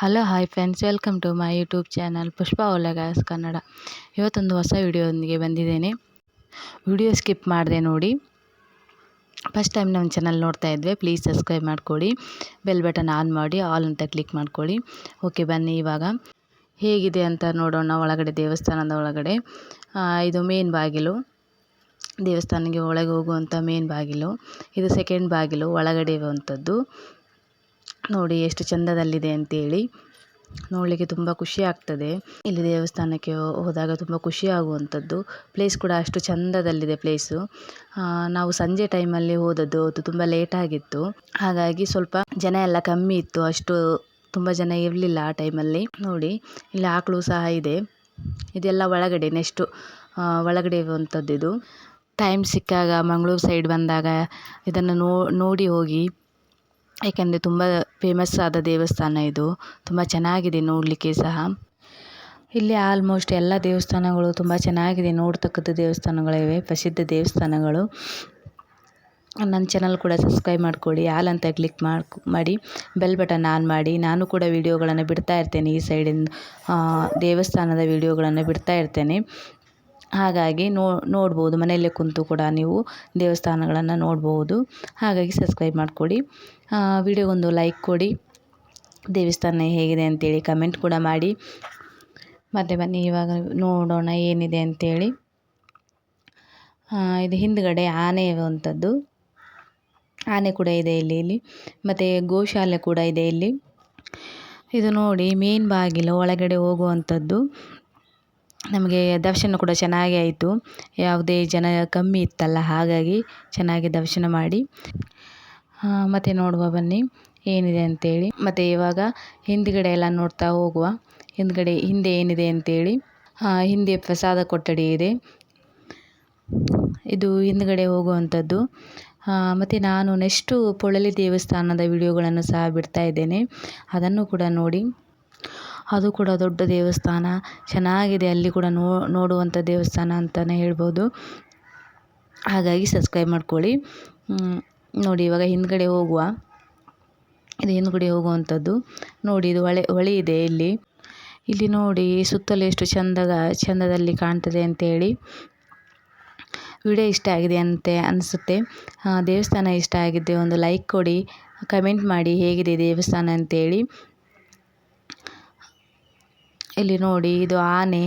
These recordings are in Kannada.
Hello, hi friends. Welcome to my YouTube channel Pushpa ಒಲೆಗಾಸ್ Kannada. ಇವತ್ತೊಂದು ಹೊಸ ವಿಡಿಯೋದೊಂದಿಗೆ ಬಂದಿದ್ದೇನೆ. ವಿಡಿಯೋ ಸ್ಕಿಪ್ ಮಾಡಿದೆ ನೋಡಿ. ಫಸ್ಟ್ ಟೈಮ್ ನಮ್ಮ ಚಾನಲ್ ನೋಡ್ತಾ ಇದ್ವಿ, ಪ್ಲೀಸ್ ಸಬ್ಸ್ಕ್ರೈಬ್ ಮಾಡ್ಕೊಳ್ಳಿ. ಬೆಲ್ ಬಟನ್ ಆನ್ ಮಾಡಿ, ಆಲ್ ಅಂತ ಕ್ಲಿಕ್ ಮಾಡ್ಕೊಳ್ಳಿ. ಓಕೆ, ಬನ್ನಿ ಇವಾಗ. ಹೇಗಿದೆ ಅಂತ ನೋಡೋಣ, ಒಳಗಡೆ ದೇವಸ್ಥಾನದ ಒಳಗಡೆ. ಇದು ಮೇನ್ ಬಾಗಿಲು. ದೇವಸ್ಥಾನಕ್ಕೆ ಒಳಗೆ ಹೋಗುವಂಥ ಮೇನ್ ಬಾಗಿಲು. ಇದು ಸೆಕೆಂಡ್ ಬಾಗಿಲು, ಒಳಗಡೆ ಇರುವಂಥದ್ದು. ನೋಡಿ ಎಷ್ಟು ಚಂದದಲ್ಲಿದೆ ಅಂತೇಳಿ ನೋಡಲಿಕ್ಕೆ ತುಂಬ ಖುಷಿ ಆಗ್ತದೆ. ಇಲ್ಲಿ ದೇವಸ್ಥಾನಕ್ಕೆ ಹೋದಾಗ ತುಂಬ ಖುಷಿ ಆಗುವಂಥದ್ದು. ಪ್ಲೇಸ್ ಕೂಡ ಅಷ್ಟು ಚಂದದಲ್ಲಿದೆ ಪ್ಲೇಸು ನಾವು ಸಂಜೆ ಟೈಮಲ್ಲಿ ಹೋದದ್ದು ಅದು ತುಂಬ ಲೇಟ್ ಆಗಿತ್ತು. ಹಾಗಾಗಿ ಸ್ವಲ್ಪ ಜನ ಎಲ್ಲ ಕಮ್ಮಿ ಇತ್ತು. ಅಷ್ಟು ತುಂಬ ಜನ ಇರಲಿಲ್ಲ ಆ ಟೈಮಲ್ಲಿ ನೋಡಿ, ಇಲ್ಲಿ ಆಕಳು ಸಹ ಇದೆ. ಇದೆಲ್ಲ ಒಳಗಡೆ ನೆಕ್ಸ್ಟು ಒಳಗಡೆ ಇರುವಂಥದ್ದು ಇದು. ಟೈಮ್ ಸಿಕ್ಕಾಗ ಮಂಗಳೂರು ಸೈಡ್ ಬಂದಾಗ ಇದನ್ನು ನೋಡಿ ಹೋಗಿ. ಏಕೆಂದರೆ ತುಂಬ ಫೇಮಸ್ ಆದ ದೇವಸ್ಥಾನ ಇದು. ತುಂಬ ಚೆನ್ನಾಗಿದೆ ನೋಡಲಿಕ್ಕೆ ಸಹ. ಇಲ್ಲಿ ಆಲ್ಮೋಸ್ಟ್ ಎಲ್ಲ ದೇವಸ್ಥಾನಗಳು ತುಂಬ ಚೆನ್ನಾಗಿದೆ. ನೋಡ್ತಕ್ಕಂಥ ದೇವಸ್ಥಾನಗಳಿವೆ. ಪ್ರಸಿದ್ಧ ದೇವಸ್ಥಾನಗಳು. ನನ್ನ ಚಾನಲ್ ಕೂಡ ಸಬ್ಸ್ಕ್ರೈಬ್ ಮಾಡ್ಕೊಳ್ಳಿ. ಆಲ್ ಅಂತ ಕ್ಲಿಕ್ ಮಾಡಿ ಬೆಲ್ ಬಟನ್ ಆನ್ ಮಾಡಿ. ನಾನು ಕೂಡ ವೀಡಿಯೋಗಳನ್ನು ಬಿಡ್ತಾ ಇರ್ತೇನೆ ಈ ಸೈಡಿಂದ ದೇವಸ್ಥಾನದ ವೀಡಿಯೋಗಳನ್ನು ಬಿಡ್ತಾ ಇರ್ತೇನೆ. ಹಾಗಾಗಿ ನೋಡ್ಬೋದು, ಮನೆಯಲ್ಲೇ ಕುಂತು ಕೂಡ ನೀವು ದೇವಸ್ಥಾನಗಳನ್ನು ನೋಡ್ಬೋದು. ಹಾಗಾಗಿ ಸಬ್ಸ್ಕ್ರೈಬ್ ಮಾಡಿಕೊಡಿ. ವಿಡಿಯೋಗೊಂದು ಲೈಕ್ ಕೊಡಿ. ದೇವಸ್ಥಾನ ಹೇಗಿದೆ ಅಂತೇಳಿ ಕಮೆಂಟ್ ಕೂಡ ಮಾಡಿ. ಮತ್ತು ಬನ್ನಿ, ಇವಾಗ ನೋಡೋಣ ಏನಿದೆ ಅಂತೇಳಿ. ಇದು ಹಿಂದ್ಗಡೆ ಆನೆ ಇರುವಂಥದ್ದು ಆನೆ ಕೂಡ ಇದೆ ಇಲ್ಲಿ ಇಲ್ಲಿ. ಮತ್ತು ಗೋಶಾಲೆ ಕೂಡ ಇದೆ ಇಲ್ಲಿ. ಇದು ನೋಡಿ, ಮೇನ್ ಬಾಗಿಲು ಒಳಗಡೆ ಹೋಗುವಂಥದ್ದು ನಮಗೆ ದರ್ಶನ ಕೂಡ ಚೆನ್ನಾಗಿ ಆಯಿತು. ಯಾವುದೇ ಜನ ಕಮ್ಮಿ ಇತ್ತಲ್ಲ, ಹಾಗಾಗಿ ಚೆನ್ನಾಗಿ ದರ್ಶನ ಮಾಡಿ. ಮತ್ತು ನೋಡುವ ಬನ್ನಿ, ಏನಿದೆ ಅಂತೇಳಿ. ಮತ್ತು ಇವಾಗ ಹಿಂದ್ಗಡೆ ಎಲ್ಲ ನೋಡ್ತಾ ಹೋಗುವ. ಹಿಂದ್ಗಡೆ ಹಿಂದೆ ಏನಿದೆ ಅಂತೇಳಿ. ಹಿಂದೆ ಪ್ರಸಾದ ಕೊಠಡಿ ಇದೆ. ಇದು ಹಿಂದ್ಗಡೆ ಹೋಗುವಂಥದ್ದು. ಮತ್ತು ನಾನು ನೆಕ್ಸ್ಟು ಪೊಳಲಿ ದೇವಸ್ಥಾನದ ವಿಡಿಯೋಗಳನ್ನು ಸಹ ಬಿಡ್ತಾ ಇದ್ದೇನೆ. ಅದನ್ನು ಕೂಡ ನೋಡಿ. ಅದು ಕೂಡ ದೊಡ್ಡ ದೇವಸ್ಥಾನ. ಚೆನ್ನಾಗಿದೆ ಅಲ್ಲಿ ಕೂಡ ನೋಡುವಂಥ ದೇವಸ್ಥಾನ ಅಂತಲೇ ಹೇಳ್ಬೋದು. ಹಾಗಾಗಿ ಸಬ್ಸ್ಕ್ರೈಬ್ ಮಾಡ್ಕೊಳ್ಳಿ. ನೋಡಿ ಇವಾಗ ಹಿಂದ್ಗಡೆ ಹೋಗುವ. ಇದು ಹಿಂದ್ಗಡೆ ಹೋಗುವಂಥದ್ದು. ನೋಡಿ ಇದು ಹೊಳೆ ಹೊಳೆ ಇದೆ ಇಲ್ಲಿ. ಇಲ್ಲಿ ನೋಡಿ ಸುತ್ತಲೂ ಎಷ್ಟು ಚಂದದ ಚಂದದಲ್ಲಿ ಕಾಣ್ತದೆ ಅಂತೇಳಿ. ವಿಡಿಯೋ ಇಷ್ಟ ಆಗಿದೆ ಅಂತೆ ಅನಿಸುತ್ತೆ. ದೇವಸ್ಥಾನ ಇಷ್ಟ ಆಗಿದ್ದೆ ಒಂದು ಲೈಕ್ ಕೊಡಿ ಕಮೆಂಟ್ ಮಾಡಿ ಹೇಗಿದೆ ದೇವಸ್ಥಾನ ಅಂತೇಳಿ. ಇಲ್ಲಿ ನೋಡಿ, ಇದು ಆನೆ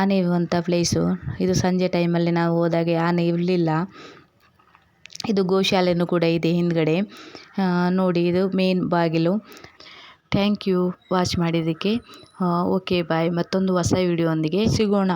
ಆನೆ ಇರುವಂಥ ಪ್ಲೇಸು ಇದು ಸಂಜೆ ಟೈಮಲ್ಲಿ ನಾವು ಹೋದಾಗೆ ಆನೆ ಇರಲಿಲ್ಲ. ಇದು ಗೋಶಾಲೆಯೂ ಕೂಡ ಇದೆ ಹಿಂದ್ಗಡೆ. ನೋಡಿ, ಇದು ಮೇನ್ ಬಾಗಿಲು. ಥ್ಯಾಂಕ್ ಯು ವಾಚ್ ಮಾಡಿದ್ದಕ್ಕೆ. ಓಕೆ ಬಾಯ್ ಮತ್ತೊಂದು ಹೊಸ ವಿಡಿಯೋ ಒಂದಿಗೆ ಸಿಗೋಣ.